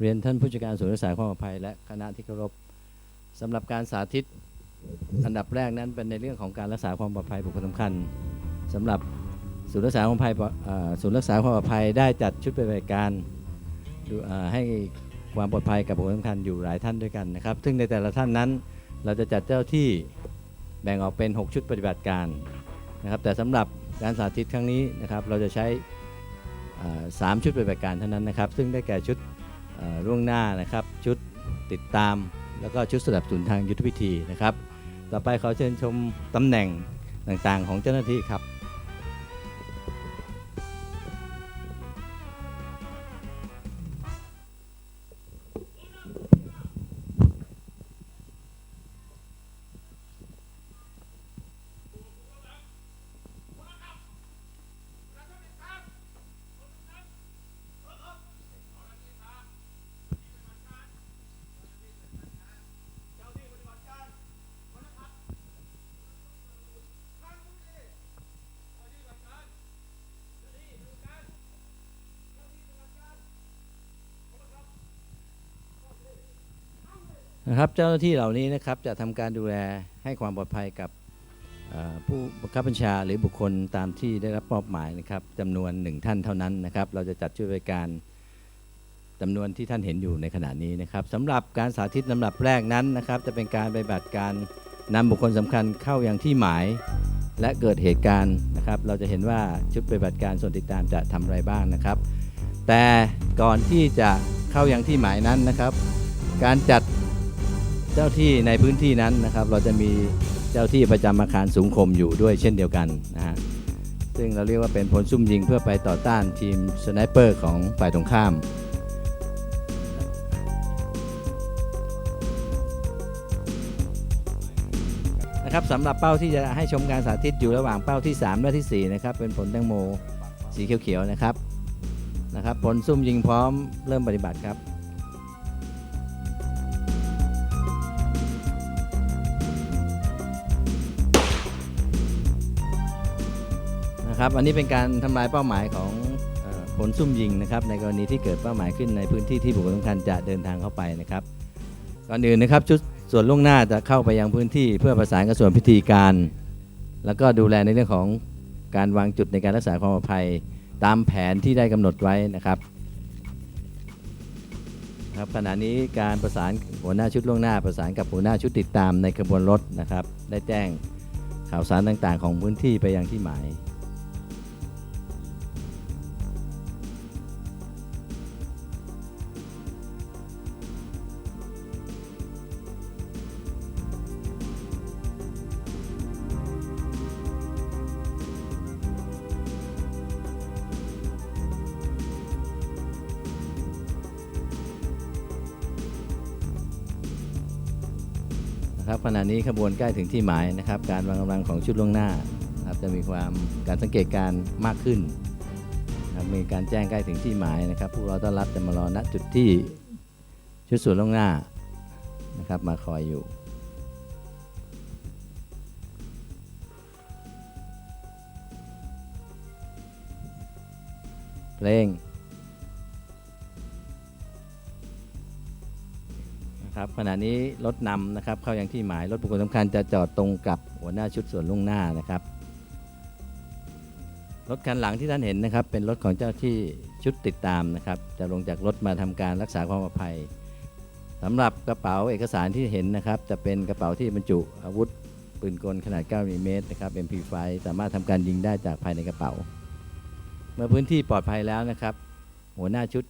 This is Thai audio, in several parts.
เรียนท่านผู้จัดการศูนย์รักษาความปลอดภัย และคณะที่เคารพสำหรับการสาธิตอันดับแรกนั้นเป็นในเรื่องของการรักษาความปลอดภัยบุคคลสำคัญสำหรับศูนย์รักษาความปลอดภัยศูนย์รักษาความปลอดภัยได้จัดชุดปฏิบัติการให้ความปลอดภัยกับบุคคลสำคัญอยู่หลายท่านด้วยกันนะครับ ซึ่งในแต่ละท่านนั้น เราจะจัดเจ้าที่แบ่งออกเป็น 6 ชุดปฏิบัติการนะครับ แต่สำหรับการสาธิตครั้งนี้นะครับ เราจะใช้สามชุดปฏิบัติการเท่านั้นนะครับ ซึ่งได้แก่ชุด ล่วงหน้านะครับ ชุดติดตาม แล้วก็ชุดสนับสนุนทางยุทธวิธีนะครับ ต่อไปขอเชิญชมตำแหน่งต่างๆ ของเจ้าหน้าที่ครับ นะครับเจ้าหน้าที่เหล่านี้นะครับจะทำการดูแลให้ความปลอดภัยกับผู้บังคับบัญชาหรือบุคคลตามที่ได้รับมอบหมายนะครับจำนวนหนึ่งท่านเท่านั้นนะครับ เราจะจัดช่วยบริการจำนวนที่ท่านเห็นอยู่ในขณะนี้นะครับสำหรับการสาธิตลำดับแรกนั้นนะครับ จะเป็นการปฏิบัติการนำบุคคลสำคัญเข้ายังที่หมาย และเกิดเหตุการณ์นะครับ เราจะเห็นว่าชุดปฏิบัติการส่วนติดตามจะทำอะไรบ้างนะครับ แต่ก่อนที่จะเข้ายังที่หมายนั้นนะครับ การจัด เจ้าที่ในพื้นที่นั้นนะครับ เราจะมีเจ้าที่ประจำอาคารสูงคมอยู่ด้วยเช่นเดียวกันนะฮะซึ่งเราเรียกว่าเป็นผลซุ่มยิงเพื่อไปต่อต้านทีมสไนเปอร์ของฝ่ายตรงข้ามนะครับสำหรับเป้าที่จะให้ชมการสาธิตอยู่ระหว่างเป้าที่ 3 และที่ 4 นะครับ เป็นผลแตงโมสีเขียวๆนะครับนะครับผลซุ่มยิงพร้อมเริ่มปฏิบัติครับ นะครับอันนี้เป็นการทำลายเป้าหมายของผลซุ่มยิงนะครับในกรณีที่เกิดเป้าหมายขึ้นในพื้นที่ที่บุคคลสำคัญจะเดินทางเข้าไปนะครับก่อนอื่นนะครับชุดส่วนล่วงหน้าจะเข้าไปยังพื้นที่เพื่อประสานกับส่วนพิธีการ แล้วก็ดูแลในเรื่องของการวางจุดในการรักษาความปลอดภัยตามแผนที่ได้กำหนดไว้นะครับครับขณะนี้การประสานหัวหน้าชุดล่วงหน้า ประสานกับหัวหน้าชุดติดตามในขบวนรถนะครับ ได้แจ้งข่าวสารต่างๆ ของพื้นที่ไปยังที่หมาย ครับขณะนี้ขบวนใกล้ถึงที่หมายนะครับ การวางกำลังของชุดล่วงหน้านะครับจะมีความการสังเกตการมากขึ้นนะครับมีการแจ้งใกล้ถึงที่หมายนะครับ ผู้รอต้อนรับจะมารอณจุดที่ชุดส่วนล่วงหน้านะครับมาคอยอยู่เพลง ครับขณะนี้รถนำนะครับเข้ายังที่หมายรถบุคคลสำคัญจะจอดตรงกับหัวหน้าชุดส่วนล่วงหน้านะครับ รถคันหลังที่ท่านเห็นนะครับ เป็นรถของเจ้าที่ชุดติดตามนะครับ จะลงจากรถมาทำการรักษาความปลอดภัยสำหรับกระเป๋าเอกสารที่เห็นนะครับ จะเป็นกระเป๋าที่บรรจุอาวุธปืนกลขนาด 9มิลลิเมตรนะครับ MP5 สามารถทำการยิงได้จากภายในกระเป๋า เมื่อพื้นที่ปลอดภัยแล้วนะครับ หัวหน้าชุด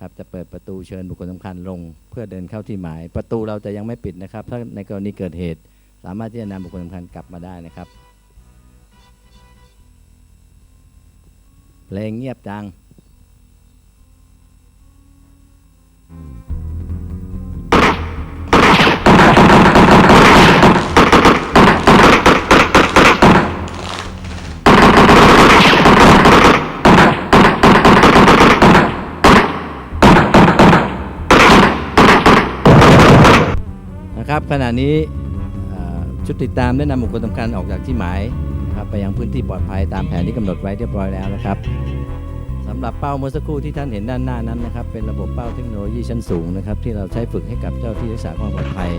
ครับจะเปิดประตูเชิญบุคคลสำคัญลง เพื่อเดินเข้าที่หมาย ประตูเราจะยังไม่ปิดนะครับ ถ้าในกรณีเกิดเหตุ สามารถที่จะนำบุคคลสำคัญกลับมาได้นะครับเพลงเงียบจังนะ ครับขณะนี้ชุดติดตามได้นำบุคคลสำคัญออกจากที่หมายนะครับไปยังพื้นที่ปลอดภัยตามแผนที่กำหนดไว้เรียบร้อยแล้วนะครับสำหรับเป้าเมื่อสักครู่ที่ท่านเห็นด้านหน้านั้นนะครับ เป็นระบบเป้าเทคโนโลยีชั้นสูงนะครับที่เราใช้ฝึกให้กับเจ้าที่รักษาความปลอดภัย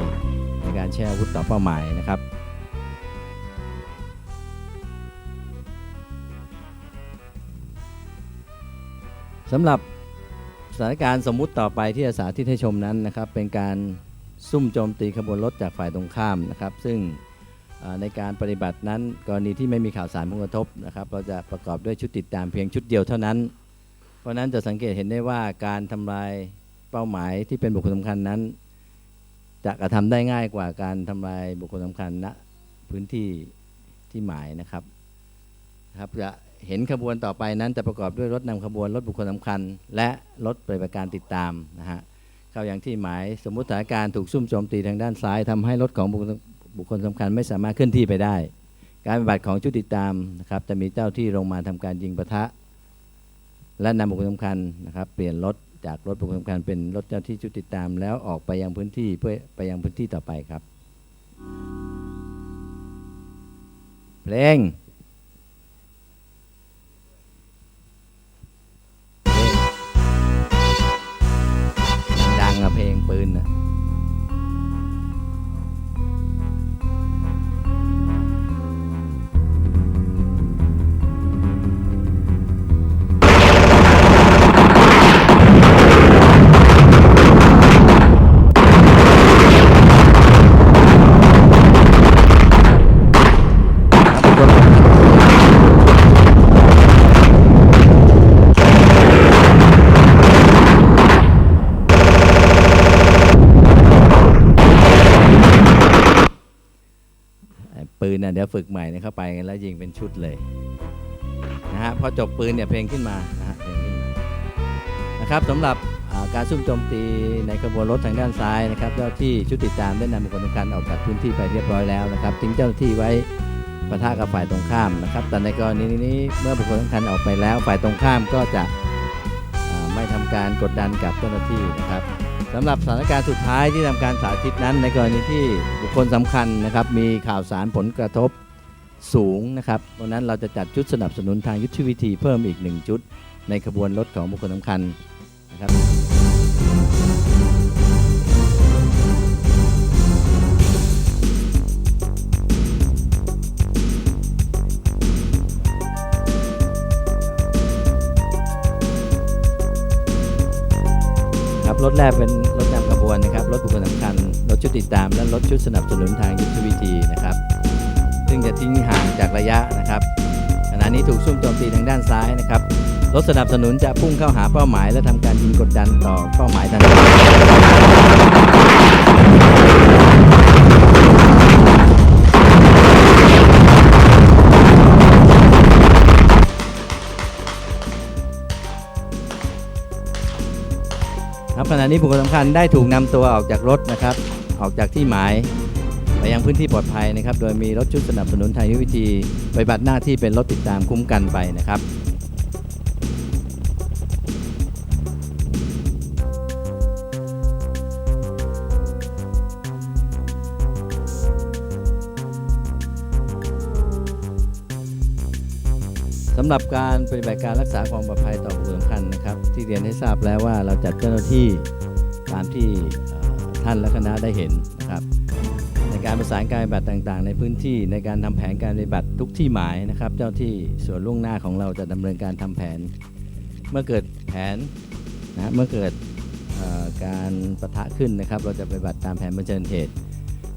ในการใช้อาวุธต่อเป้าหมายนะครับสำหรับสถานการณ์สมมุติต่อไปที่จะสาธิตให้ชมนั้นนะครับ เป็นการ ซุ่มโจมตีขบวนรถจากฝ่ายตรงข้ามนะครับ ซึ่งในการปฏิบัตินั้นกรณีที่ไม่มีข่าวสารผลกระทบนะครับ เราจะประกอบด้วยชุดติดตามเพียงชุดเดียวเท่านั้น เพราะนั้นจะสังเกตเห็นได้ว่าการทำลายเป้าหมายที่เป็นบุคคลสำคัญนั้น จะกระทำได้ง่ายกว่าการทำลายบุคคลสำคัญณพื้นที่ที่หมายนะครับครับจะเห็นขบวนต่อไปนั้นจะประกอบด้วยรถนำขบวนรถบุคคลสำคัญ และรถปฏิบัติการติดตามนะฮะ ข้าอย่างที่หมายสมมุติสถานการณ์ถูกซุ่มโจมตีทางด้านซ้ายทำให้รถของบุคคลบุคคลสำคัญไม่สามารถเคลื่อนที่ไปได้ การปฏิบัติของชุดติดตามนะครับจะมีเจ้าที่ลงมาทำการยิงปะทะ และนำบุคคลสำคัญนะครับเปลี่ยนรถจากรถบุคคลสำคัญเป็นรถเจ้าที่ชุดติดตาม แล้วออกไปยังพื้นที่เพื่อไปยังพื้นที่ต่อไปครับ เพลง อะ ปืนนะเดี๋ยวฝึกใหม่เนี่ยเข้าไปแล้วยิงเป็นชุดเลยนะฮะพอจบปืนเนี่ยเพลงขึ้นมานะฮะเพลงขึ้นมานะครับสำหรับการซุ่มโจมตีในขบวนรถทางด้านซ้ายนะครับเจ้าที่ชุดติดตามได้นำบุคคลสำคัญออกจากพื้นที่ไปเรียบร้อยแล้วนะครับทิ้งเจ้าหน้าที่ไว้ปะทะกับฝ่ายตรงข้ามนะครับ แต่ในกรณีนี้เมื่อบุคคลสำคัญออกไปแล้ว ฝ่ายตรงข้ามก็จะไม่ทำการกดดันกับเจ้าหน้าที่นะครับ สำหรับสถานการณ์สุดท้ายที่ทำการสาธิตนั้น ในกรณีที่บุคคลสำคัญนะครับมีข่าวสารผลกระทบสูงนะครับวันนั้นเราจะจัดชุดสนับสนุนทางยุทธวิธีเพิ่มอีกหนึ่งชุด ในขบวนรถของบุคคลสำคัญนะครับ ถแรกเป็นรถนำขบวนนะครับ รถบุคคลสำคัญ รถชุดติดตาม และรถชุดสนับสนุนทางยุทธวิธีนะครับ ซึ่งจะทิ้งห่างจากระยะนะครับ ขณะนี้ถูกซุ่มโจมตีทางด้านซ้ายนะครับ รถสนับสนุนจะพุ่งเข้าหาเป้าหมาย และทำการยิงกดดันต่อเป้าหมายทันที ขณะนี้บุคคลสำคัญได้ถูกนำตัวออกจากรถนะครับ ออกจากที่หมายไปยังพื้นที่ปลอดภัยนะครับ โดยมีรถชุดสนับสนุนทางยุทธวิธีปฏิบัติหน้าที่เป็นรถติดตามคุ้มกันไปนะครับสำหรับการปฏิบัติการรักษาความปลอดภัยต่อบุ ญนะครับ ที่เรียนให้ทราบแล้วว่าเราจัดเจ้าหน้าที่ตามที่ท่านและคณะได้เห็นนะครับ ในการประสานการปฏิบัติต่างๆ ในพื้นที่ในการทำแผนการปฏิบัติทุกที่หมายนะครับ เจ้าที่ส่วนล่วงหน้าของเราจะดำเนินการทำแผน เมื่อเกิดแผนนะเมื่อเกิดการประทะขึ้นนะครับ เราจะปฏิบัติตามแผนเผชิญเหตุ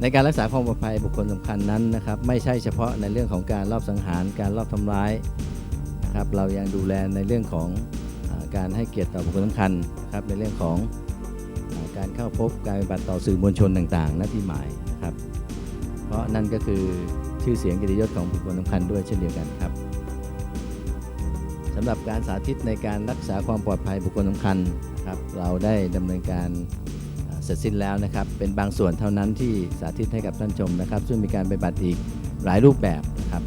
ในการรักษาความปลอดภัยบุคคลสำคัญนั้นนะครับ ไม่ใช่เฉพาะในเรื่องของการลอบสังหารการลอบทำร้ายนะครับ เรายังดูแลในเรื่องของ การให้เกียรติต่อบุคคลสำคัญนะครับในเรื่องของอการเข้าพบการปฏิบัติต่อสื่อมวลชนต่างๆหน้าที่หมายนะครับ เพราะนั่นก็คือชื่อเสียงกิตยศของบุคคลสำคัญด้วยเช่นเดียวกันครับสำหรับการสาธิตในการรักษาความปลอดภัยบุคคลสำคัญนะครับเราได้ดำเนินการเสร็จสิ้นแล้วนะครับ เป็นบางส่วนเท่านั้นที่สาธิตให้กับท่านชมนะครับ ซึ่งมีการปฏิบัติอีกหลายรูปแบบนะครับ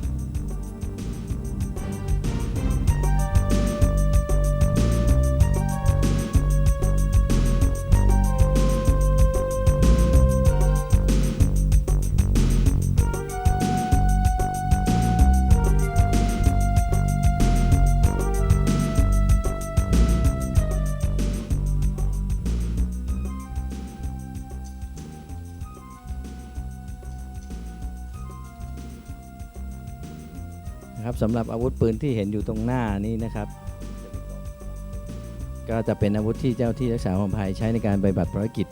นะครับสำหรับอาวุธปืนที่เห็นอยู่ตรงหน้านี้นะครับ ก็จะเป็นอาวุธที่เจ้าที่รักษาความปลอดภัยใช้ในการปฏิบัติภารกิจ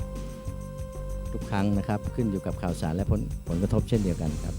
ทุกครั้งนะครับ ขึ้นอยู่กับข่าวสารและผลผลกระทบเช่นเดียวกันครับ